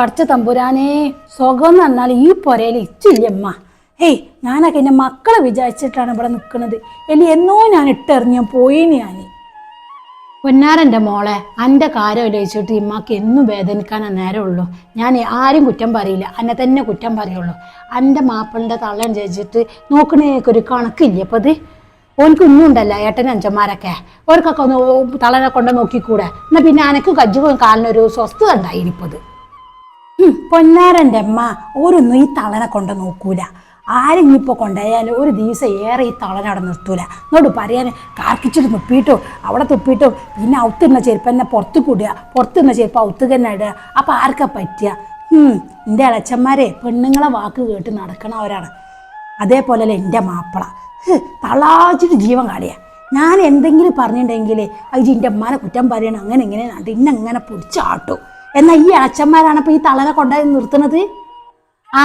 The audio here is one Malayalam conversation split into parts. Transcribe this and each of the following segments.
പഠിച്ച തമ്പുരാനെ സുഖം എന്ന് ഈ പൊരയിൽ ഇച്ചില്ലമ്മ ഹേയ് ഞാനൊക്കെ എന്റെ മക്കളെ വിചാരിച്ചിട്ടാണ് ഇവിടെ നിൽക്കുന്നത്. എനി എന്നോ ഞാൻ ഇട്ടെറിഞ്ഞ പോയിന് ഞാൻ പൊന്നാരന്റെ മോളെ എന്റെ കാര്യം ആലോചിച്ചിട്ട് ഇമ്മക്ക് എന്നും വേദനിക്കാനാ നേരമുള്ളൂ. ഞാൻ ആരും കുറ്റം പറയില്ല എന്നെ തന്നെ കുറ്റം പറയുള്ളൂ. എന്റെ മാപ്പിളിന്റെ തള്ളൻ ചേച്ചിട്ട് നോക്കണേക്ക് ഒരു കണക്കില്ല അപ്പോൾ അത് ഓനക്ക് ഒന്നും ഉണ്ടല്ല ഏട്ടനും അഞ്ചന്മാരൊക്കെ. ഓർക്കൊക്കെ ഒന്ന് തള്ളനെ കൊണ്ട് നോക്കിക്കൂടെ? എന്നാൽ പിന്നെ അനക്ക് കജ്ജും കാലിനൊരു സ്വസ്ഥത ഉണ്ടായിരിക്കും അത് ഉം, പൊന്നാരന്റെ അമ്മ ഓരൊന്നും ഈ തളനെ കൊണ്ട് നോക്കൂല. ആരെങ്കിപ്പോൾ കൊണ്ടുപോയാലും ഒരു ദിവസം ഏറെ ഈ തളന അവിടെ നിർത്തൂല. എന്നോട് പറയാൻ കാർക്കിച്ചിട്ട് തുപ്പിയിട്ടും അവിടെ തുപ്പിയിട്ടും പിന്നെ ഔത്തിരുന്ന ചെരുപ്പ് തന്നെ പുറത്ത് കൂടുക. പുറത്തുനിന്ന ചെരുപ്പ് ഔത്ത് തന്നെ ഇടുക. അപ്പം ആർക്കാ പറ്റുക? എന്റെ ഇളച്ചന്മാരെ പെണ്ണുങ്ങളെ വാക്ക് കേട്ട് നടക്കണവരാണ് അതേപോലെയല്ല എന്റെ മാപ്പിള. തളാച്ചിട്ട് ജീവൻ കാടിയ ഞാൻ എന്തെങ്കിലും പറഞ്ഞിട്ടുണ്ടെങ്കിൽ അത് എന്റെ അമ്മനെ കുറ്റം പറയണം അങ്ങനെ ഇങ്ങനെ ഇന്നങ്ങനെ പിടിച്ചാട്ടും. എന്നാൽ ഈ അച്ഛന്മാരാണ് ഇപ്പോൾ ഈ തളനെ കൊണ്ടുപോയി നിർത്തുന്നത്? ആ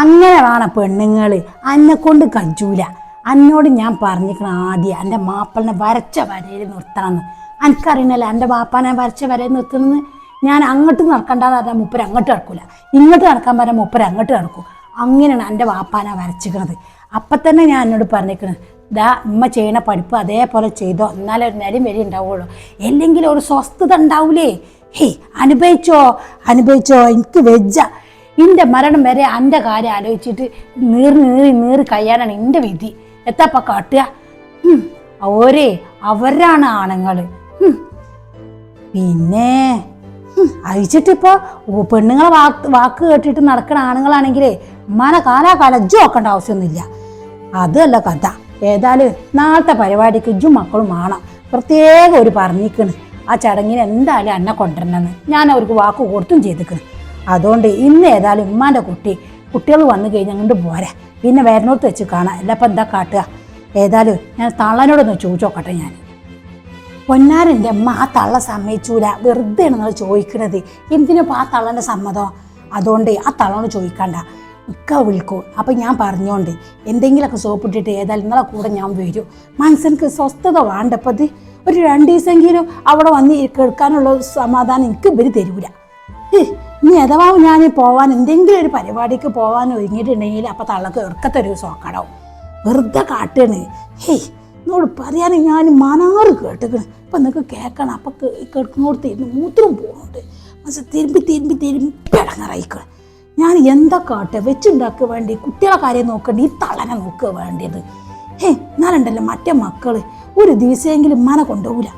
അങ്ങനെ വേണം പെണ്ണുങ്ങൾ അന്നെ കൊണ്ട് കജൂല അന്നോട് ഞാൻ പറഞ്ഞിരിക്കണം ആദ്യം എന്റെ മാപ്പിളിനെ വരച്ച വരയിൽ നിർത്തണമെന്ന് എനിക്കറിയണല്ലോ എന്റെ ബാപ്പാനെ വരച്ച വരയിൽ നിർത്തണമെന്ന് ഞാൻ അങ്ങോട്ട് നടക്കണ്ടെന്ന് പറഞ്ഞാൽ മുപ്പര് അങ്ങോട്ട് നടക്കൂല. ഇങ്ങോട്ട് നടക്കാൻ പറഞ്ഞാൽ മുപ്പര് അങ്ങോട്ട് നടക്കും. അങ്ങനെയാണ് എന്റെ വാപ്പാനെ വരച്ചിരിക്കുന്നത് അപ്പം തന്നെ ഞാൻ എന്നോട് പറഞ്ഞിരിക്കണത് ദാ ഉമ്മ ചെയ്യണ പഠിപ്പ് അതേപോലെ ചെയ്തോ. എന്നാലേ ഒരു നേരം വരെ ഉണ്ടാവുള്ളൂ. അല്ലെങ്കിൽ ഒരു സ്വസ്ഥത ഉണ്ടാവൂലേ? ഹേയ് അനുഭവിച്ചോ? അനുഭവിച്ചോ? എനിക്ക് വെജ്ജ. എന്റെ മരണം വരെ എന്റെ കാര്യം ആലോചിച്ചിട്ട് നീറി നീറി നീറി കഴിയാനാണ് എന്റെ വിധി. എത്താപ്പ കാട്ടുക? ഓരേ അവരാണ് ആണുങ്ങൾ പിന്നെ അയച്ചിട്ടിപ്പോ പെണ്ണുങ്ങളെ വാക്ക് വാക്ക് കേട്ടിട്ട് നടക്കുന്ന ആണുങ്ങളാണെങ്കിലേ മന കാലാകാലം ജു നോക്കേണ്ട ആവശ്യമൊന്നുമില്ല. അതല്ല കഥ. ഏതായാലും നാളത്തെ പരിപാടിക്ക് ജു മക്കളും വേണം. പ്രത്യേകം ഒരു പറഞ്ഞിക്കണ് ആ ചടങ്ങിന് എന്തായാലും എന്നെ കൊണ്ടുവരണമെന്ന് ഞാൻ അവർക്ക് വാക്ക് കൊടുത്തും ചെയ്തേക്ക്. അതുകൊണ്ട് ഇന്ന് ഏതായാലും ഉമ്മാന്റെ കുട്ടി കുട്ടികൾ വന്നു കഴിഞ്ഞാൽ അങ്ങോട്ട് പോരാ. പിന്നെ വരണോത്ത് വെച്ച് കാണാം. എല്ലപ്പം എന്താ കാട്ടുക? ഏതായാലും ഞാൻ തള്ളനോടൊന്ന് ചോദിച്ചു നോക്കട്ടെ ഞാൻ പൊന്നാരന്റെ അമ്മ ആ തള്ള സമ്മതിച്ചൂല. വെറുതെ ആണ് നിങ്ങൾ ചോദിക്കണത്. എന്തിനിപ്പോൾ ആ തള്ളന്റെ സമ്മതം? അതുകൊണ്ട് ആ തള്ളോട് ചോദിക്കണ്ട. ഇക്ക വിളിക്കൂ. അപ്പം ഞാൻ പറഞ്ഞോണ്ട് എന്തെങ്കിലുമൊക്കെ സോപ്പിട്ടിട്ട് ഏതായാലും നിങ്ങളെ കൂടെ ഞാൻ വരും. മനസ്സിനക്ക് സ്വസ്ഥത വേണ്ടപ്പോൾ ഇത് ഒരു രണ്ട് ദിവസമെങ്കിലും അവിടെ വന്ന് കേൾക്കാനുള്ള സമാധാനം എനിക്ക് ഇവർ തരൂല. ഇനി അഥവാ ഞാൻ പോവാൻ എന്തെങ്കിലും ഒരു പരിപാടിക്ക് പോകാൻ ഒരുങ്ങിയിട്ടുണ്ടെങ്കിൽ അപ്പം തള്ളക്ക് ഇറക്കത്തെ ഒരു സോക്കടാവും. വെറുതെ കാട്ടാണ്. ഹേയ് എന്നോട് പറയാൻ ഞാൻ മനാറ് കേട്ടിക്കണ് അപ്പം നിങ്ങൾക്ക് കേൾക്കണം. അപ്പം കേൾക്കുന്നോട് തിരുന്ന് മൂത്രം പോകുന്നുണ്ട് പക്ഷെ തിരുമ്പി തിരുമ്പി തിരുമ്പി ഇടങ്ങറായിക്കണം ഞാൻ എന്താ കാട്ടെ വെച്ചുണ്ടാക്കുക വേണ്ടി കുട്ടികളെ കാര്യം നോക്കണ്ട ഈ തളനെ നോക്കുക വേണ്ടിയത്. ഹേ എന്നാലുണ്ടല്ലോ മറ്റേ മക്കൾ ഒരു ദിവസമെങ്കിലും ഉമ്മാനെ കൊണ്ടുപോകില്ല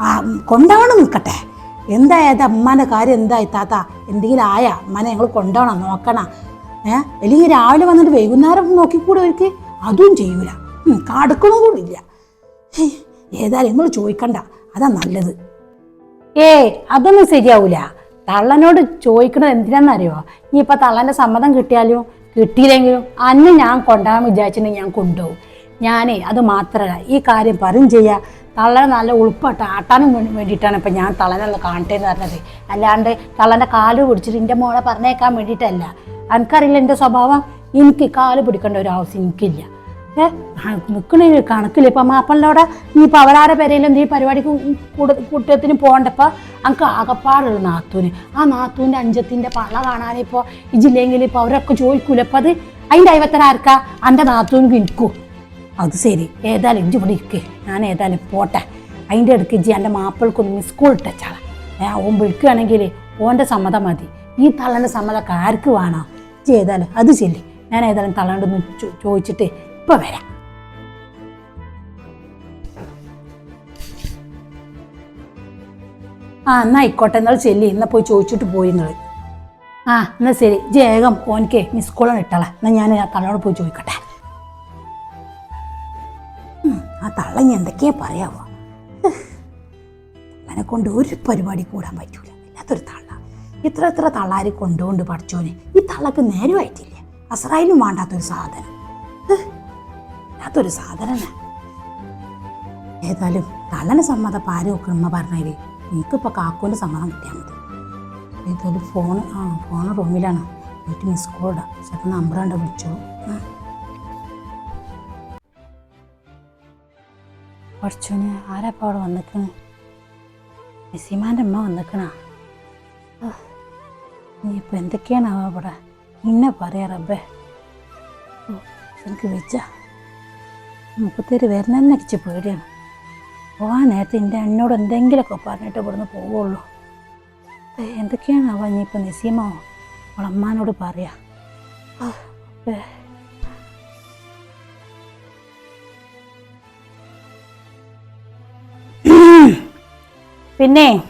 ആ കൊണ്ടുപോകണം നിൽക്കട്ടെ. എന്തായത് അമ്മാന്റെ കാര്യം എന്തായി താത്ത? എന്തെങ്കിലും ആയാ? അമ്മനെ ഞങ്ങൾ കൊണ്ടുപോകണം നോക്കണം. ഏ? അല്ലെങ്കിൽ രാവിലെ വന്നിട്ട് വൈകുന്നേരം നോക്കിക്കൂടെ അവർക്ക്? അതും ചെയ്യൂല. കടുക്കണം കൂടി ഇല്ല. ഏതായാലും നിങ്ങൾ ചോദിക്കണ്ട. അതാ നല്ലത്. ഏ അതൊന്നും ശരിയാവൂല. തള്ളനോട് ചോദിക്കണത് എന്തിനാണെന്നറിയോ? ഇനിയിപ്പോൾ തള്ളന്റെ സമ്മതം കിട്ടിയാലും കിട്ടിയില്ലെങ്കിലും അന്ന് ഞാൻ കൊണ്ടുപോകാൻ വിചാരിച്ചിട്ടുണ്ടെങ്കിൽ ഞാൻ കൊണ്ടുപോകും. ഞാനേ അത് മാത്രമല്ല ഈ കാര്യം പറയും ചെയ്യുക തള്ളനെ നല്ല ഉളുപ്പാട്ട് ആട്ടാനും വേണ്ടിയിട്ടാണ് ഇപ്പം ഞാൻ തള്ളനെ കാണട്ടെ എന്ന് പറഞ്ഞത്. അല്ലാണ്ട് തള്ളന്റെ കാൽ പിടിച്ചിട്ട് എന്റെ മോളെ പറഞ്ഞേക്കാൻ വേണ്ടിയിട്ടല്ല. എനിക്കറിയില്ല എന്റെ സ്വഭാവം? എനിക്ക് കാൽ പിടിക്കേണ്ട ഒരു ആവശ്യം എനിക്കില്ല. ഏ? നിൽക്കണ കണക്കില്ല? ഇപ്പം മാപ്പിളിനോടെ നീ ഇപ്പം അവരാരെ പേരെങ്കിലും നീ പരിപാടിക്ക് കൂട കൂട്ടത്തിന് പോകണ്ടപ്പോൾ എനിക്ക് ആകപ്പാടുള്ള നാത്തൂന്. ആ നാത്തൂന്റെ അഞ്ചത്തിന്റെ പള്ള കാണാനിപ്പോൾ ഇജില്ലെങ്കിൽ ഇപ്പോൾ അവരൊക്കെ ചോദിക്കൂല അപ്പം അത്? അതിന്റെ അയവത്തരാർക്കാ എന്റെ നാത്തൂന് ഇരിക്കൂ അത് ശരി. ഏതായാലും ഇഞ്ചി ഇവിടെ ഇരിക്കേ. ഞാൻ ഏതായാലും പോട്ടെ. അതിന്റെ ഇടയ്ക്ക് ഇജ്ജി എന്റെ മാപ്പിൾക്കൊന്ന് മിസ് കോൾ ഇട്ടാളാ ഏ ഓൻ വിളിക്കുകയാണെങ്കിൽ ഓന്റെ സമ്മതം മതി. ഈ തള്ളന്റെ സമ്മതമൊക്കെ ആർക്ക് വേണോ? ഇജ്ജി ഏതായാലും അത് ശരി. ഞാൻ ഏതായാലും തള്ളണ്ടൊന്ന് ചോദിച്ചിട്ട് ഇപ്പം വരാം. ആ എന്നാ ആയിക്കോട്ടെ. എന്നാൽ ചെല്ലി എന്നാൽ പോയി ചോദിച്ചിട്ട് പോയി നിങ്ങൾ ആ എന്നാൽ ശരി. ജേഗം ഓൻകെ മിസ് കോളാണ് ഇട്ടാളെ. എന്നാൽ ഞാൻ ആ തള്ളയോട് പോയി ചോദിക്കട്ടെ. തള്ളഞ്ഞ് എന്തൊക്കെയാ പറയാവോ? തള്ളനെ കൊണ്ട് ഒരു പരിപാടി കൂടാൻ പറ്റൂല. ഇല്ലാത്തൊരു തള്ള. ഇത്ര ഇത്ര തള്ളാരി കൊണ്ടുകൊണ്ട് പഠിച്ചോനെ. ഈ തള്ളക്ക് നേരമായിട്ടില്ല. അസറായാലും വേണ്ടാത്തൊരു സാധനം. വല്ലാത്തൊരു സാധനം ഏതായാലും തള്ളനെ സമ്മതം പാര് ഒക്കെ ഉമ്മ പറഞ്ഞാൽ എനിക്കിപ്പോൾ കാക്കൂന്റെ സമ്മതം കിട്ടിയാൽ മതി. ഏതായാലും ഫോൺ ആ ഫോൺ റൂമിലാണ് വീട്ടിൽ മിസ് കോൾഡാ ചിലപ്പോൾ നമ്പർ കണ്ട വിളിച്ചോ ആ ആരാപ്പ അവിടെ വന്നിക്കണ്? നസീമാന്റെ അമ്മ വന്നിക്കണ? ഇനിയിപ്പോൾ എന്തൊക്കെയാണാവോ അവിടെ ഇന്നെ പറയാ റബ്ബേ. എനിക്ക് വെച്ച മുപ്പത്തേര് വരുന്നതെന്ന് അടിച്ച് പേടിയാണ്. പോകാൻ നേരത്തെ എന്റെ എന്നോട് എന്തെങ്കിലുമൊക്കെ പറഞ്ഞിട്ട് ഇവിടുന്ന് പോവുള്ളൂ. എന്തൊക്കെയാണാവാ ഇനിയിപ്പോൾ നസീമോ? അവളമ്മാനോട് പറയാ. പിന്നെ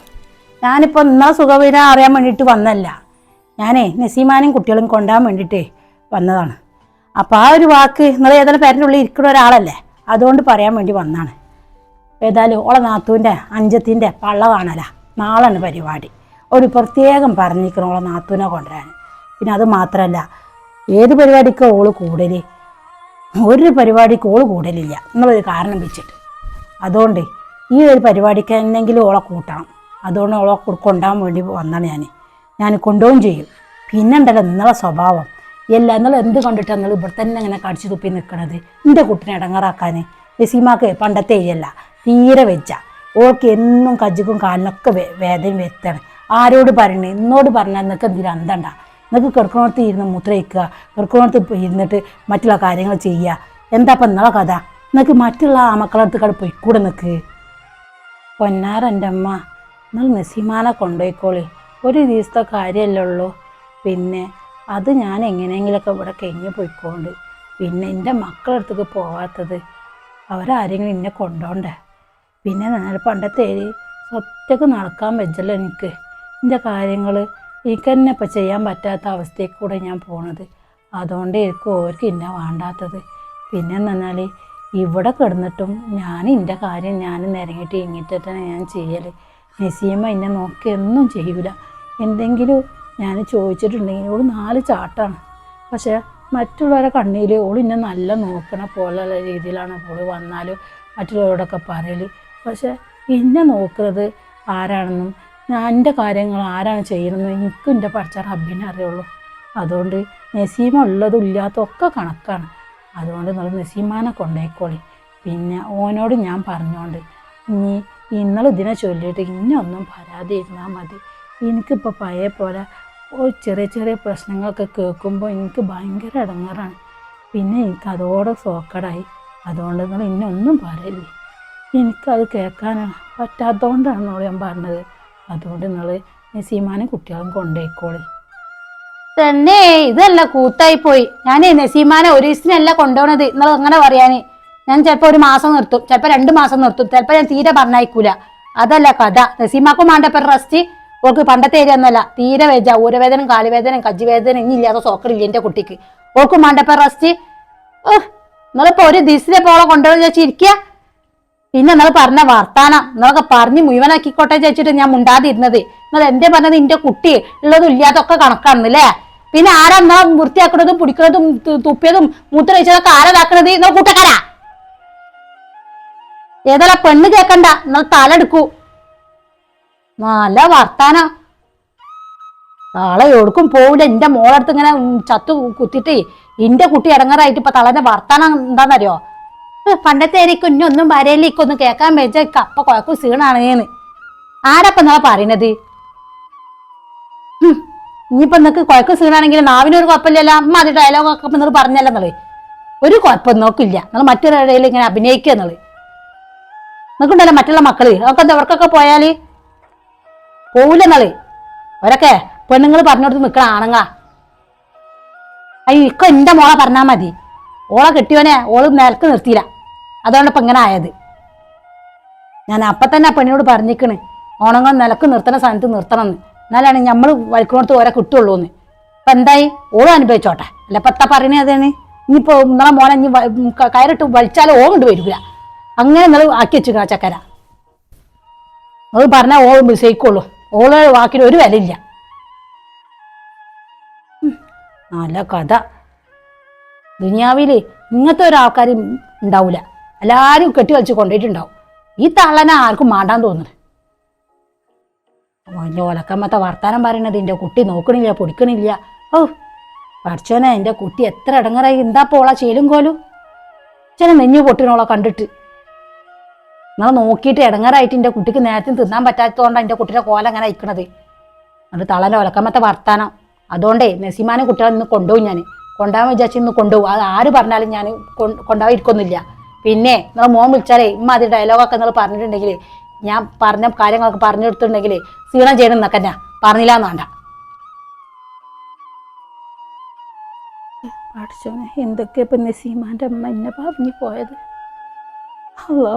ഞാനിപ്പോൾ എന്നാ സുഖവിന അറിയാൻ വേണ്ടിയിട്ട് വന്നല്ല. ഞാനേ നസീമാനും കുട്ടികളും കൊണ്ടുപോകാൻ വേണ്ടിയിട്ട് വന്നതാണ്. അപ്പോൾ ആ ഒരു വാക്ക് നിങ്ങൾ ഏതായാലും പേരന്റെ ഉള്ളിൽ ഇരിക്കുന്ന ഒരാളല്ലേ? അതുകൊണ്ട് പറയാൻ വേണ്ടി വന്നാണ്. ഏതായാലും ഓളെ നാത്തൂന്റെ അഞ്ചത്തിന്റെ പള്ള കാണല നാളാണ് പരിപാടി. ഒരു പ്രത്യേകം പറഞ്ഞിരിക്കണം ഓളെ നാത്തൂനെ കൊണ്ടുവരാൻ. പിന്നെ അത് മാത്രമല്ല ഏത് പരിപാടിക്ക് ഓൾ കൂടൽ ഒരു പരിപാടിക്ക് ഓൾ കൂടലില്ല എന്നുള്ളൊരു കാരണം വെച്ചിട്ട്. അതുകൊണ്ട് ഈ ഒരു പരിപാടിക്ക് എന്നെങ്കിലും ഓളെ കൂട്ടണം. അതുകൊണ്ട് ഓളെ കൊണ്ടാൻ വേണ്ടി വന്നാണ് ഞാൻ ഞാൻ കൊണ്ടുപോകും ചെയ്യും. പിന്നെ ഉണ്ടല്ലോ നിങ്ങളെ സ്വഭാവം. എല്ലാം നിങ്ങൾ എന്ത് കണ്ടിട്ടാണ് നിങ്ങൾ ഇവിടെ തന്നെ ഇങ്ങനെ കടിച്ചു തുപ്പി നിൽക്കണത് എന്റെ കുട്ടിനെ ഇടങ്ങാറാക്കാൻ നസീമാക്ക് പണ്ടത്തെ എഴുതല്ല തീരെ വെച്ച ഓൾക്ക് എന്നും കജ്ജിക്കും കാലിനൊക്കെ വേ- വേദന വരുത്താണ് ആരോട് പറയണേ? എന്നോട് പറഞ്ഞാൽ നിങ്ങൾക്ക് എന്തിനാ? അന്തണ്ട നിങ്ങൾക്ക് കിടക്കണോടത്ത് ഇരുന്ന് മുദ്രയിക്കുക കിടക്കണോടത്ത് ഇരുന്നിട്ട് മറ്റുള്ള കാര്യങ്ങൾ ചെയ്യുക. എന്താ ഇപ്പം നിങ്ങളെ കഥ? നിങ്ങൾക്ക് മറ്റുള്ള ആ മക്കളടുത്ത് കൂടെ പോയിക്കൂടെ എന്റെ അമ്മ നിങ്ങൾ നസീമാനെ കൊണ്ടുപോയിക്കോളി. ഒരു ദിവസത്തെ കാര്യമല്ലേ ഉള്ളൂ. പിന്നെ അത് ഞാൻ എങ്ങനെയെങ്കിലൊക്കെ ഇവിടെ കഴിഞ്ഞ് പോയിക്കോണ്ട്. പിന്നെ എന്റെ മക്കളടുത്തേക്ക് പോവാത്തത് അവരാരെങ്കിലും എന്നെ കൊണ്ടോണ്ടേ? പിന്നെ ഞാൻ പണ്ടത്തെ ഒറ്റയ്ക്ക് നടക്കാൻ വെച്ചല്ലോ എനിക്ക്. എന്റെ കാര്യങ്ങൾ എനിക്ക് തന്നെ ഇപ്പം ചെയ്യാൻ പറ്റാത്ത അവസ്ഥയിൽ കൂടെ ഞാൻ പോണത്. അതുകൊണ്ട് എനിക്ക് ഓർക്ക് എന്നെ വേണ്ടാത്തത്. പിന്നെ എന്ന് പറഞ്ഞാൽ ഇവിടെ കിടന്നിട്ടും ഞാൻ എന്റെ കാര്യം ഞാൻ നിരങ്ങിയിട്ട് ഇങ്ങിട്ട് തന്നെ ഞാൻ ചെയ്യൽ. നസീമ എന്നെ നോക്കി ഒന്നും ചെയ്യൂല. എന്തെങ്കിലും ഞാൻ ചോദിച്ചിട്ടുണ്ടെങ്കിൽ ഓൾ നാല് ചാട്ടാണ്. പക്ഷേ മറ്റുള്ളവരെ കണ്ണിൽ ഓൾ ഇന്നെ നല്ല നോക്കണ പോലെയുള്ള രീതിയിലാണ് ഓൾ വന്നാലും മറ്റുള്ളവരോടൊക്കെ പറയൽ പക്ഷേ എന്നെ നോക്കുന്നത് ആരാണെന്നും ഞാൻ എന്റെ കാര്യങ്ങൾ ആരാണ് ചെയ്യുന്നതെന്നും എനിക്കും എന്റെ പഠിച്ച റബ്ബിനെ അറിയുള്ളൂ. അതുകൊണ്ട് നസീമ ഉള്ളതും ഇല്ലാത്തതൊക്കെ കണക്കാണ്. അതുകൊണ്ട് നിങ്ങൾ നസീമാനെ കൊണ്ടേക്കോളി. പിന്നെ ഓനോട് ഞാൻ പറഞ്ഞോണ്ട് ഇനി ഇന്നലെ ഇതിനെ ചൊല്ലിയിട്ട് ഇന്നൊന്നും പരാതി ഇരുന്നാൽ മതി. എനിക്കിപ്പോൾ പഴയ പോലെ ചെറിയ ചെറിയ പ്രശ്നങ്ങളൊക്കെ കേൾക്കുമ്പോൾ എനിക്ക് ഭയങ്കര ഇടങ്ങാറാണ്. പിന്നെ എനിക്ക് അതോടെ സോക്കടായി. അതുകൊണ്ട് നിങ്ങൾ ഇന്നൊന്നും പറയില്ലേ. എനിക്കത് കേൾക്കാൻ പറ്റാത്തതുകൊണ്ടാണ് ഞാൻ പറഞ്ഞത്. അതുകൊണ്ട് നിങ്ങൾ നസീമാനെ കുട്ടികളും കൊണ്ടേക്കോളി. തന്നെ ഇതല്ല കൂത്തായി പോയി ഞാൻ നസീമാനെ ഒരു ദിവസത്തിനല്ല കൊണ്ടുപോണത് നിങ്ങൾ അങ്ങനെ പറയാന്? ഞാൻ ചിലപ്പോൾ ഒരു മാസം നിർത്തും. ചിലപ്പോൾ രണ്ട് മാസം നിർത്തും. ചിലപ്പോൾ ഞാൻ തീരെ പറഞ്ഞയക്കൂല. അതല്ല കഥ. നസീമാക്കും വേണ്ടപ്പോൾ റെസ്റ്റ് ഓക്ക് പണ്ടത്തെ ഏരിയ ഒന്നല്ല. തീരെ വേജ. ഊരവേദനം കാലുവേദനം കജ്ജുവേദന ഇനി ഇല്ലാത്ത സോക്കടില്ല എന്റെ കുട്ടിക്ക്. ഓക്ക് വേണ്ടപ്പോൾ റെസ്റ്റ് ഓഹ് നിങ്ങളിപ്പോൾ ഒരു ദിവസത്തെ പോളെ കൊണ്ടുപോയി വെച്ചിരിക്കുക പിന്നെ നിങ്ങൾ പറഞ്ഞ വർത്താനം. നിങ്ങളൊക്കെ പറഞ്ഞ് മുഴുവനാക്കിക്കോട്ടെ ചോദിച്ചിട്ട് ഞാൻ മുണ്ടാതിരുന്നത്. നിങ്ങൾ എന്റെ പറഞ്ഞത് എന്റെ കുട്ടി ഉള്ളതും ഇല്ലാതൊക്കെ കണക്കാണെന്നല്ലേ പിന്നെ ആരാ എന്നാ വൃത്തിയാക്കണതും പിടിക്കണതും തുപ്പിയതും തുപ്പിയതും മൂത്രയിച്ചതൊക്കെ ആരാതാക്കണത് നിങ്ങൾ കൂട്ടക്കാരാ ഏതല്ല പെണ്ണ് കേക്കണ്ട. നിങ്ങൾ തലെടുക്കൂ നല്ല വർത്താന. നാളെ എവിടേക്കും പോവില്ല. എന്റെ മോളടുത്ത് ഇങ്ങനെ ചത്തു കുത്തിട്ട് എന്റെ കുട്ടി ഇടങ്ങറായിട്ട് ഇപ്പൊ തളന്റെ വർത്താനം എന്താണെന്നറിയോ പണ്ടത്തെ എനിക്ക് ഇന്നൊന്നും വരയിലേക്കൊന്നും കേൾക്കാൻ വെച്ച കപ്പ കുഴക്കും സീണാണേന്ന്. ആരപ്പം എന്നാ പറയണത്? ഇനിയിപ്പൊ നിനക്ക് കുഴക്ക സീനാണെങ്കിൽ നാവിനൊരു കുഴപ്പമില്ലല്ലോ. അമ്മ അത് ഡയലോഗൊക്കെ ഇപ്പൊ നിങ്ങൾ പറഞ്ഞല്ലോ എന്നുള്ളത് ഒരു കുഴപ്പം നോക്കില്ല. നിങ്ങൾ മറ്റൊരിടയിൽ ഇങ്ങനെ അഭിനയിക്കുക എന്നുള്ളത് നിങ്ങൾക്കുണ്ടല്ലോ മറ്റുള്ള മക്കൾ. എന്താ അവർക്കൊക്കെ പോയാൽ പോവില്ല എന്നുള്ളത് അവരൊക്കെ പെണ്ണുങ്ങൾ പറഞ്ഞോടത്ത് നിൽക്കണ ആണുങ്ങ അയ്യോ ഇക്ക എന്റെ മോളെ പറഞ്ഞാൽ മതി. ഓളെ കെട്ടിയോനെ ഓൾ നിലയ്ക്ക് നിർത്തിയില്ല. അതുകൊണ്ട് ഇപ്പം ഇങ്ങനെ ആയത്. ഞാൻ അപ്പം തന്നെ ആ പെണ്ണിനോട് പറഞ്ഞിക്കണ് ഓണങ്ങൾ നിലയ്ക്ക് നിർത്തണ സ്ഥാനത്ത് നിർത്തണം എന്ന്. എന്നാലാണ് നമ്മൾ വഴിക്കുന്നിടത്ത് ഓരെ കിട്ടുള്ളൂ എന്ന് അപ്പം എന്തായി? ഓളും അനുഭവിച്ചോട്ടെ. അല്ല പത്ത പറയണേ അതാണ് ഇനിയിപ്പോൾ നിങ്ങളെ മോനെ ഇനി കയറിട്ട് വലിച്ചാലും ഓ കൊണ്ട് വരില്ല അങ്ങനെ നിങ്ങൾ ആക്കി വെച്ചിരിക്കണ ചക്കര. അത് പറഞ്ഞാൽ ഓൾ സഹിക്കുള്ളൂ ഓളെ വാക്കിന് ഒരു വിലയില്ല. നല്ല കഥ. ദുനിയാവിൽ ഇങ്ങനത്തെ ഒരാൾക്കാരും ഉണ്ടാവില്ല എല്ലാവരും കെട്ടി കളിച്ച് കൊണ്ടുപോയിട്ടുണ്ടാവും ഈ തള്ളനെ ആർക്കും മാണ്ടാൻ തോന്നുന്നു വലിയ ഒലക്കമ്മത്തെ വർത്താനം പറയണത് എന്റെ കുട്ടി നോക്കണില്ല പൊടിക്കണില്ല. ഓ പഠിച്ചോനെ എന്റെ കുട്ടി എത്ര ഇടങ്ങറായി. എന്താ പോളാ ചേലും കോലും? ചില നെഞ്ഞു പൊട്ടിനോളെ കണ്ടിട്ട്. നിങ്ങൾ നോക്കിയിട്ട് ഇടങ്ങറായിട്ട് എന്റെ കുട്ടിക്ക് നേരത്തെ തിന്നാൻ പറ്റാത്തതുകൊണ്ടാണ് എന്റെ കുട്ടിയുടെ കോല അങ്ങനെ അയക്കണത്. അത് തളന്റെ ഒലക്കമ്മത്തെ വർത്താനം. അതുകൊണ്ടേ നസീമാനെ കുട്ടികളെ ഇന്ന് കൊണ്ടുപോകും ഞാൻ കൊണ്ടുപോകാൻ വിചാരിച്ച് ഇന്ന് കൊണ്ടുപോകും. അത് ആര് പറഞ്ഞാലും ഞാൻ ഇരിക്കൊന്നുമില്ല പിന്നെ നിങ്ങൾ മോൻ വിളിച്ചാലേ ഇമ്മ അത് ഡയലോഗൊക്കെ നിങ്ങൾ പറഞ്ഞിട്ടുണ്ടെങ്കിൽ ഞാൻ പറഞ്ഞ കാര്യങ്ങളൊക്കെ പറഞ്ഞു കൊടുത്തിട്ടുണ്ടെങ്കിൽ സീണം ചെയ്യണം എന്നൊക്കെ ഞാൻ പറഞ്ഞില്ല എന്നാണ്ട പഠിച്ചോനെ എന്തൊക്കെ ഇപ്പം നസീമാന്റെ അമ്മ എന്നെ പറഞ്ഞു പോയത്? ഹലോ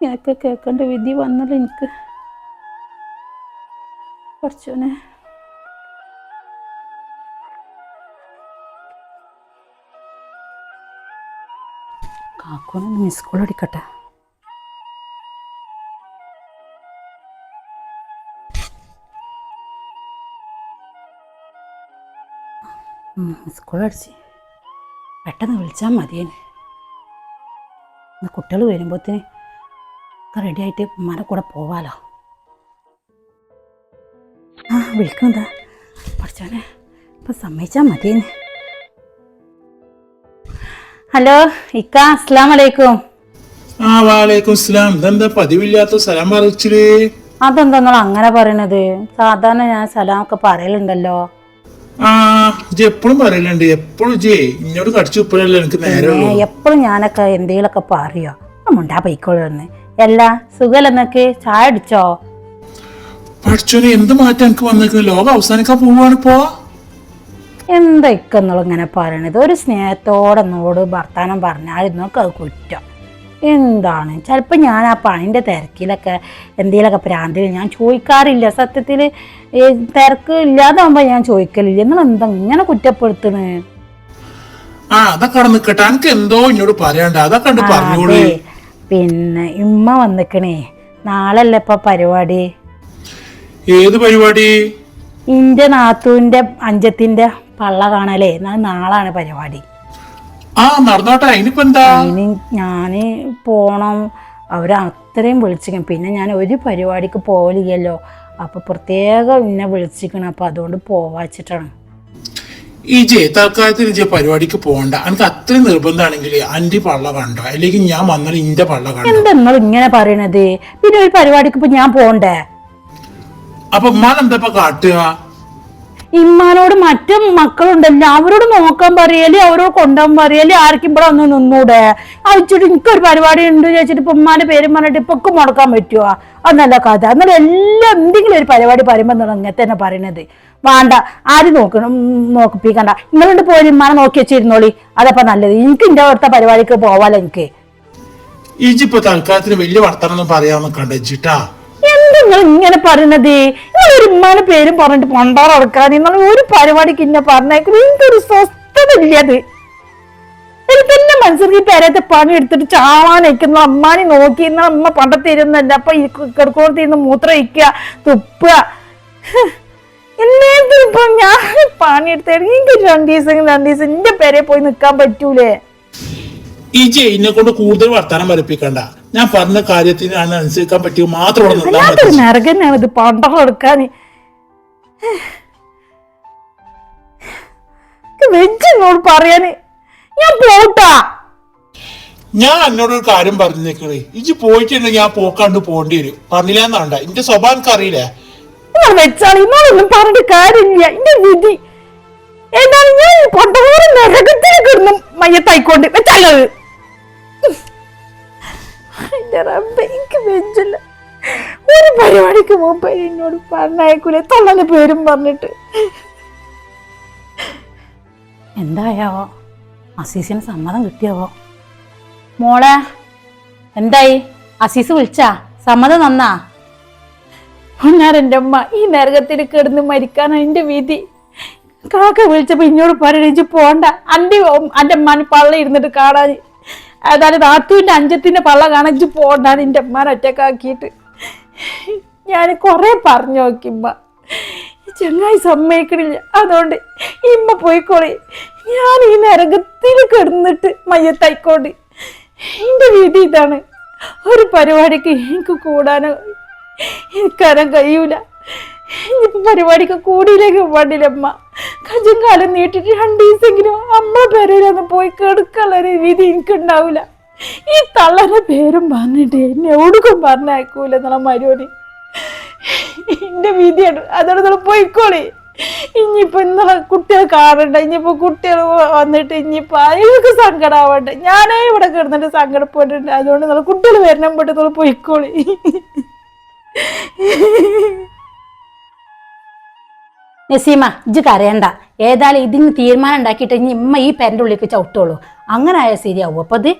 ഞാനൊക്കെ കേൾക്കേണ്ട വിധി വന്നല്ലോ എനിക്ക്. പഠിച്ചോനെ കാക്കോനെ മിസ് കോൾ അടിക്കട്ടെ. അടിച്ച് പെട്ടെന്ന് വിളിച്ചാൽ മതിയേനെ. കുട്ടികൾ വരുമ്പോഴത്തേന് ഒക്കെ റെഡി ആയിട്ട് ഉമ്മാരെ കൂടെ പോവാലോ. ആ വിളിക്കുന്നതാ പഠിച്ചോനെ ഇപ്പം സമ്മതിച്ചാൽ മതിയേനെ. ഹലോ ഇക്ക അസ്സാം വലൈക്കും ആ വാലേക്കും സ്ലാം ഇതെന്താ പതിവില്ലാത്ത സലാം അറിയിച്ചിൽ അതെന്താ നിങ്ങൾ അങ്ങനെ പറയണത്? സാധാരണ ഞാൻ സലാം ഒക്കെ പറയലുണ്ടല്ലോ. ആ ഇജ്ജ് എപ്പോഴും പറയലുണ്ട് എപ്പോഴും ജേ ഇന്നോട് കടിച്ചു ഉപ്പഴല്ലേ എനിക്ക് നേരെ എപ്പോഴും ഞാനൊക്കെ എന്തെങ്കിലുമൊക്കെ പറയോ? മുണ്ടാ പൊയ്ക്കോളൂന്ന് എല്ലാ സുഖലെന്നൊക്കെ എന്നൊക്കെ ചായ അടിച്ചോ പഠിച്ചോനെ എന്ത് മാറ്റം എനിക്ക് വന്നിരിക്കുന്നു ലോകം അവസാനിക്കാൻ പോവാണ് എന്തൊക്കെ എന്നുള്ള ഇങ്ങനെ പറയണത്? ഒരു സ്നേഹത്തോടെ എന്നോട് വർത്താനം പറഞ്ഞാൽ ഇന്നൊക്കെ അത് കുറ്റം. എന്താണ്? ചിലപ്പോൾ ഞാൻ ആ പണിന്റെ തിരക്കിലൊക്കെ എന്തെങ്കിലുമൊക്കെ പ്രാന്തിൽ ഞാൻ ചോദിക്കാറില്ല. സത്യത്തിൽ തിരക്ക് ഇല്ലാതാകുമ്പോൾ ഞാൻ ചോദിക്കലില്ല. നിങ്ങൾ എന്താ ഇങ്ങനെ കുറ്റപ്പെടുത്തണ്? ആ അതൊക്കെ നിൽക്കട്ടെ എനിക്ക് എന്തോ ഇന്നോട് പറയണ്ട അതൊക്കെ പറഞ്ഞോളൂ. പിന്നെ ഇമ്മ വന്നിക്കണേ. നാളല്ലേ ഇപ്പൊ പരിപാടി? ഏത് പരിപാടി? ഇന്റെ നാത്തൂന്റെ അഞ്ചത്തിന്റെ പള്ള കാണലേ നാളാണ് പരിപാടി. ആ നടന്നോട്ടെ. ഇനിയിപ്പോ എന്താ? ഇനി ഞാൻ പോണം. അവർ അത്രയും വിളിച്ചിരിക്കും പിന്നെ ഞാൻ ഒരു പരിപാടിക്ക് പോവില്ലല്ലോ അപ്പൊ പ്രത്യേകം എന്നെ വിളിച്ചിരിക്കണം അപ്പൊ അതുകൊണ്ട് പോവാച്ചിട്ടാണ് ഈ ജെ തൽക്കാലത്തിൽ ജെ പരിപാടിക്ക് പോകണ്ട എനിക്ക് അത്രയും നിർബന്ധമാണെങ്കിൽ അന്റെ പള്ള കണ്ടോ? അല്ലെങ്കിൽ ഞാൻ വന്നാൽ ഇന്റെ പള്ള കണ്ടോ? എന്താ നിങ്ങൾ ഇങ്ങനെ പറയണത്? പിന്നെ ഒരു പരിപാടിക്ക് ഇപ്പൊ ഞാൻ പോണ്ടേ? അപ്പൊ ഉമ്മാൻ എന്താ കാട്ടുക? ഇമ്മാനോട് മറ്റു മക്കളുണ്ടല്ലോ അവരോട് നോക്കാൻ പറയൽ അവരോട് കൊണ്ടുപോകാൻ പറയൽ ആർക്കും ഇവിടെ ഒന്ന് നിന്നൂടെ? അയച്ചിട്ട് എനിക്കൊരു പരിപാടി ഉണ്ട് ചോദിച്ചിട്ട് ഇപ്പൊ ഉമ്മാന്റെ പേരും പറഞ്ഞിട്ട് ഇപ്പൊ ഒക്കെ മുടക്കാൻ പറ്റുമോ അതല്ല കഥ. എന്നാൽ എല്ലാം എന്തെങ്കിലും ഒരു പരിപാടി പറയുമ്പോൾ അങ്ങനെ തന്നെ പറയണത്. വേണ്ട ആരും നോക്കണം നോക്കിപ്പിക്കണ്ട. നിങ്ങളുണ്ട് പോയി ഇമ്മാനെ നോക്കി വെച്ചിരുന്നോളി. അതപ്പോ നല്ലത്. എനിക്ക് എന്റെ അവിടുത്തെ പരിപാടിക്ക് പോവാലോ എനിക്ക്. ഇജിപ്പോ തൽക്കാലത്തിന് വലിയ വർത്തമാനം പറയാമെന്ന് എന്താ നിങ്ങൾ ഇങ്ങനെ പറയണത് ഒരു ഉമ്മാന്റെ പേരും പറഞ്ഞിട്ട് പണ്ടാറടക്കാൻ നിങ്ങൾ ഒരു പരിപാടിക്ക് ഇന്നെ പറഞ്ഞേക്കും എനിക്കൊരു സ്വസ്ഥത ഇല്ലത് എനിക്ക് എന്നെ മനസ്സിലാക്കി പേരത്തെ പണി എടുത്തിട്ട് ചാവാൻ നിൽക്കുന്ന അമ്മാനെ നോക്കി ഇന്ന അമ്മ പണ്ടത്തിരുന്നല്ല അപ്പൊ ഈ കിടക്കോടത്തിരുന്ന് മൂത്രം ഒഴിക്കുക തുപ്പുക. എന്നേക്കും ഇപ്പൊ ഞാൻ പണി എടുത്തേക്ക് എനിക്ക് രണ്ടു ദിവസം രണ്ടു ദിവസം എന്റെ പേരെ പോയി നിൽക്കാൻ പറ്റൂലേ? ഈ ജയിനെ കൊണ്ട് കൂടുതൽ വർത്താനം വരപ്പിക്കണ്ട ഞാൻ പറഞ്ഞ കാര്യത്തിന് അനുസരിക്കാൻ പറ്റിയ മാത്രമാണ് നരകനാണ് ഇത് പണ്ടം പറയാന്. ഞാൻ പോട്ടാ. ഞാൻ എന്നോട് ഒരു കാര്യം പറഞ്ഞേക്കണേ. ഇജ് പോയിട്ടുണ്ടെങ്കിൽ ഞാൻ പോക്കാണ്ട് പോകേണ്ടി വരും. പറഞ്ഞില്ലാന്നാണ്ട എന്റെ സ്വഭാവം എനിക്ക് അറിയില്ലേ നിങ്ങൾ വെച്ചാണ്. ഇന്നോടൊന്നും പറഞ്ഞിട്ട് കാര്യമില്ല. എന്റെ വിധി. ഞാൻ കൊണ്ടപോലും നരകത്തിൽ കിടന്നു മയ്യത്തായിക്കൊണ്ട് വെച്ചാലത്. എന്റെ റബ്ബ എനിക്ക് വെഞ്ചില്ല ഒരു പരിപാടിക്ക് മുമ്പ് എന്നോട് പറഞ്ഞയക്കൂലേ? തൊള്ളന്റെ പേരും പറഞ്ഞിട്ട്. എന്തായാവോ അസീസിന് സമ്മതം കിട്ടിയാവോ മോളെ എന്തായി? അസീസ് വിളിച്ചാ? സമ്മതം നന്നാ ഞാൻ അമ്മ ഈ നരകത്തിൽ കിടന്ന് മരിക്കാനാണ് എന്റെ വിധി. കാക്ക വിളിച്ചപ്പോ ഇങ്ങോട്ട് പറഞ്ഞു പോണ്ട. അന്റെ അന്റെ അമ്മാന് പള്ള ഇരുന്നിട്ട് കാണാൻ ഏതായാലും നാത്തുവിന്റെ അഞ്ചത്തിന്റെ പള്ള ഇജ്ജ് പോണ്ട നിന്റെ അമ്മാനെ ഒറ്റക്കാക്കിയിട്ട്. ഞാൻ കുറേ പറഞ്ഞു നോക്കിമ്മ ചെങ്ങായി സമ്മതിക്കണില്ല. അതുകൊണ്ട് ഇമ്മ പോയിക്കോളി. ഞാൻ ഈ നരകത്തിൽ കിടന്നിട്ട് മയ്യത്തായിക്കോണ്ട്. എന്റെ വീട് ഇതാണ്. ഒരു പരിപാടിക്ക് എനിക്ക് കൂടാനോ എനിക്കറിയാൻ കഴിയൂല. പരിപാടിക്ക് കൂടിയിലേക്ക് പാടില്ല കജും കാലം നീട്ടിട്ട് രണ്ട് ദിവസമെങ്കിലും അമ്മ പേരൊന്ന് പോയി കെടുക്കാനുള്ള വിധി എനിക്കുണ്ടാവില്ല ഈ തള്ളന്റെ പേരും പറഞ്ഞിട്ട് എന്നെ എവിടുക്കും പറഞ്ഞയക്കൂല എന്നുള്ള മരുവടി. എന്റെ വിധിയാണ് അതോടെ നിങ്ങൾ പോയിക്കോളി. ഇനിയിപ്പോൾ ഇന്നലെ കുട്ടികൾ കാണണ്ട ഇനിയിപ്പോ കുട്ടികൾ വന്നിട്ട് ഇനിയിപ്പോൾ അയാൾക്ക് സങ്കടമാവണ്ട ഞാനേ ഇവിടെ കിടന്നിട്ട് സങ്കടപ്പെട്ടിട്ടുണ്ട് അതുകൊണ്ട് നിങ്ങൾ കുട്ടികൾ വരണം പെട്ട് നിങ്ങൾ പോയിക്കോളി. നസീമ ഇജ്ജ് കരയണ്ട. ഏതായാലും ഇതിന് തീരുമാനം ഉണ്ടാക്കിയിട്ട് ഇനി ഇമ്മ ഈ പെരന്റെ ഉള്ളിലേക്ക് ചവിട്ടുള്ളൂ. അങ്ങനെ ആയാൽ ശരിയാവും? അപ്പൊ അത്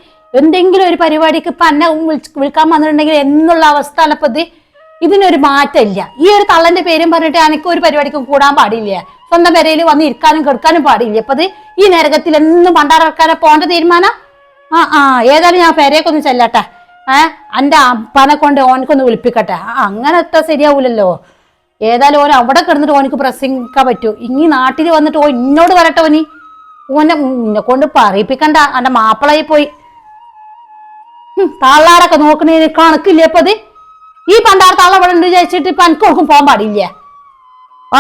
എന്തെങ്കിലും ഒരു പരിപാടിക്ക് ഇപ്പൊ എന്നെ വിളിച്ച് വിളിക്കാൻ വന്നിട്ടുണ്ടെങ്കിൽ എന്നുള്ള അവസ്ഥ അല്ലപ്പത് ഇപ്പൊ ഇത്. ഇതിനൊരു മാറ്റമില്ല ഈ ഒരു തള്ളന്റെ പേരും പറഞ്ഞിട്ട് എനിക്ക് ഒരു പരിപാടിക്കും കൂടാൻ പാടില്ല. സ്വന്തം പെരയിൽ വന്ന് ഇരിക്കാനും കെടുക്കാനും പാടില്ല. അപ്പൊ അത് ഈ നരകത്തിൽ എന്നും പണ്ടാറക്കാരെ പോണ്ട തീരുമാനം? ആ ആ ഏതായാലും ഞാൻ പെരയൊക്കൊന്ന് ചെല്ലട്ടെ. ഏഹ് എന്റെ അപ്പനെ കൊണ്ട് ഓനക്കൊന്ന് വിളിപ്പിക്കട്ടെ. അങ്ങനത്തെ ശരിയാവൂലല്ലോ. ഏതായാലും ഓൻ അവിടെ കിടന്നിട്ട് ഓനക്ക് പ്രസംഗിക്കാൻ പറ്റൂ. ഇനി നാട്ടിൽ വന്നിട്ട് ഓ ഇന്നോട് വരട്ടെ ഓനി. ഓനെ ഇന്നെ കൊണ്ട് പറയിപ്പിക്കണ്ട. എന്റെ മാപ്പിളായി പോയി. തള്ളാരൊക്കെ നോക്കണേന് കണക്കില്ലേ ഇപ്പൊ അത് ഈ പണ്ടാറ് തള്ള ഇവിടെ ഉണ്ട് വിചാരിച്ചിട്ട് ഇപ്പൊ എനിക്ക് നോക്കും പോകാൻ പാടില്ല.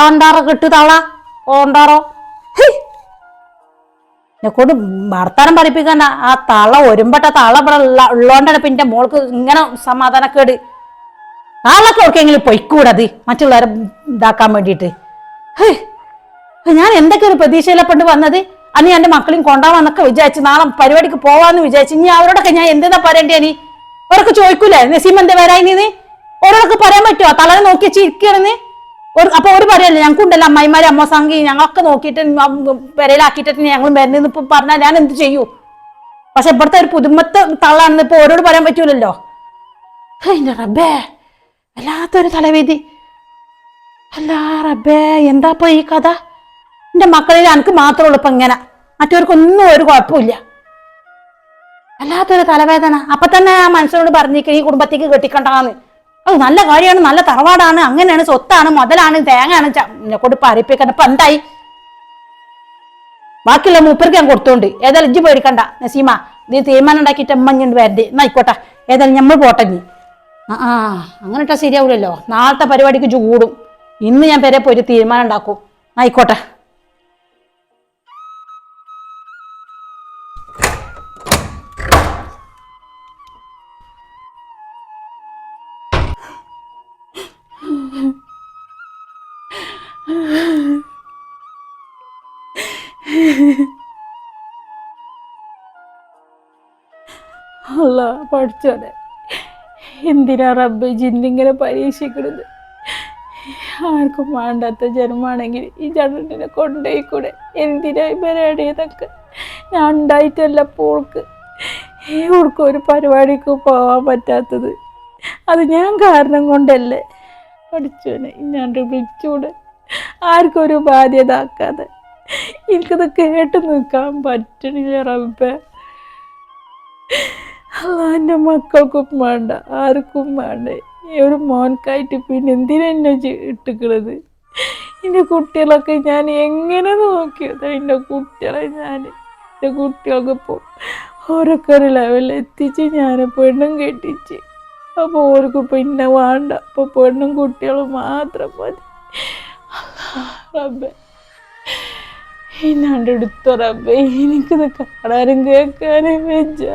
ഓണ്ടാറോ കിട്ടു തള്ള ഓണ്ടാറോ. എന്നെ കൊണ്ട് വർത്താനം പറയിപ്പിക്കണ്ട. ആ തള്ള ഒരുമ്പട്ട തള്ള ഇവിടെ ഉള്ള ഉള്ളോണ്ടാണ് എന്റെ മോൾക്ക് ഇങ്ങനെ സമാധാനക്കേട്. നാളൊക്കെ എവിടെയെങ്കിലും പൊയ്ക്കൂടത്. മറ്റുള്ളവരെ ഇതാക്കാൻ വേണ്ടിയിട്ട്. ഞാൻ എന്തൊക്കെ ഒരു പ്രതീക്ഷയിലെ പണ്ട് വന്നത്? അനി എന്റെ മക്കളെയും കൊണ്ടാവാന്നൊക്കെ വിചാരിച്ച് നാളെ പരിപാടിക്ക് പോവാന്ന് വിചാരിച്ചു ഇനി അവരോടൊക്കെ ഞാൻ എന്തെന്നാ പറയണ്ടേ നീ? അവരൊക്കെ ചോദിക്കൂലേ? നസീം എന്താ വരായി നീ? ഓരോടൊക്കെ പറയാൻ പറ്റുമോ തലേ നോക്കി ചിരിക്കണെന്ന് ഒരു അപ്പൊ ഒരു പറയല്ലേ ഞങ്ങൾക്കുണ്ടല്ലോ അമ്മായിമാരെ അമ്മ സംഘി ഞങ്ങളൊക്കെ നോക്കിയിട്ട് പെരയിലാക്കിയിട്ട് ഞങ്ങൾ വരുന്നെന്ന് ഇപ്പൊ പറഞ്ഞാൽ ഞാൻ എന്ത് ചെയ്യൂ? പക്ഷെ ഇവിടുത്തെ ഒരു പുതുമത്തെ തള്ളാണെന്ന് ഇപ്പൊ ഓരോട് പറയാൻ പറ്റൂലല്ലോ. റബ്ബേ. വല്ലാത്തൊരു തലവേദി. അല്ല റബ്ബേ എന്താ ഈ കഥ? എന്റെ മക്കളിൽ എനിക്ക് മാത്രമേ ഉള്ളൂ ഇപ്പൊ ഇങ്ങനെ. മറ്റവർക്കൊന്നും ഒരു കുഴപ്പമില്ല വല്ലാത്തൊരു തലവേദന. അപ്പൊ തന്നെ ആ മനുഷ്യനോട് പറഞ്ഞിരിക്കും ഈ കുടുംബത്തേക്ക് കെട്ടിക്കണ്ടാന്ന്. അത് നല്ല കാര്യമാണ് നല്ല തറവാടാണ്. അങ്ങനെയാണ് സ്വത്താണ് മുതലാണ് തേങ്ങയാണ് കൊണ്ട് പറയിപ്പിക്കണം ഇപ്പൊ എന്തായി? ബാക്കിയുള്ള മൂപ്പർക്ക് ഞാൻ കൊടുത്തോണ്ട്. ഏതായാലും ഇജ്ജ് പേടിക്കണ്ട നസീമ. നീ തീരുമാനം ഉണ്ടാക്കിയിട്ട് അമ്മ ഇങ്ങോട്ട് വരണ്ടേ. എന്നായിക്കോട്ടെ ഏതായാലും നമ്മൾ പോട്ടെ നീ ആ ആ അങ്ങനെ ഇട്ടാ ശരിയാവില്ലല്ലോ നാളത്തെ പരിപാടിക്ക് ചൂടും ഇന്ന് ഞാൻ പേരെ പോയി തീരുമാനം ഉണ്ടാക്കും. ആയിക്കോട്ടെ. അല്ല പഠിച്ചോനെ. എന്തിനാ റബ്ബ് ജിന്നിങ്ങനെ പരീക്ഷിക്കുന്നത്? ആർക്കും വേണ്ടാത്ത ജന്മമാണെങ്കിൽ ഈ ജനത്തിനെ കൊണ്ടുപോയിക്കൂടെ എന്തിനാ എന്തിനായി പരിപാടിയതൊക്കെ ഞാൻ ഉണ്ടായിട്ടല്ല പോൾക്ക്. ഇവർക്ക് ഒരു പരിപാടിക്ക് പോകാൻ പറ്റാത്തത്. അത് ഞാൻ കാരണം കൊണ്ടല്ലേ? പഠിച്ചോനെ ഞാൻ വിളിച്ചൂടെ. ആർക്കും ഒരു ബാധ്യത ആക്കാതെ എനിക്കത് കേട്ട് നിൽക്കാൻ പറ്റണില്ല റബ്ബേ. അല്ല എന്റെ മക്കൾക്കും വേണ്ട ആർക്കും വേണ്ട. ഈ ഒരു മോൻകായിട്ട് പിന്നെ എന്തിനാ എന്നെ ഇട്ടിക്കണത്? എന്റെ കുട്ടികളൊക്കെ ഞാൻ എങ്ങനെ നോക്കിയത് എന്റെ കുട്ടികളെ ഞാൻ? എന്റെ കുട്ടികൾക്ക് ഇപ്പോൾ ഓരൊക്കെ ഒരു ലെവലിൽ എത്തിച്ച് ഞാൻ പെണ്ണും കെട്ടിച്ച്. അപ്പോൾ ഓർക്ക് പിന്നെ വേണ്ട അപ്പോൾ പെണ്ണും കുട്ടികളും മാത്രം മതി. റബ്ബേ. ഇന്നാണ്ട് എടുത്തോ റബ്ബേ. എനിക്കിത് കാണാനും കേൾക്കാനും വെച്ചാ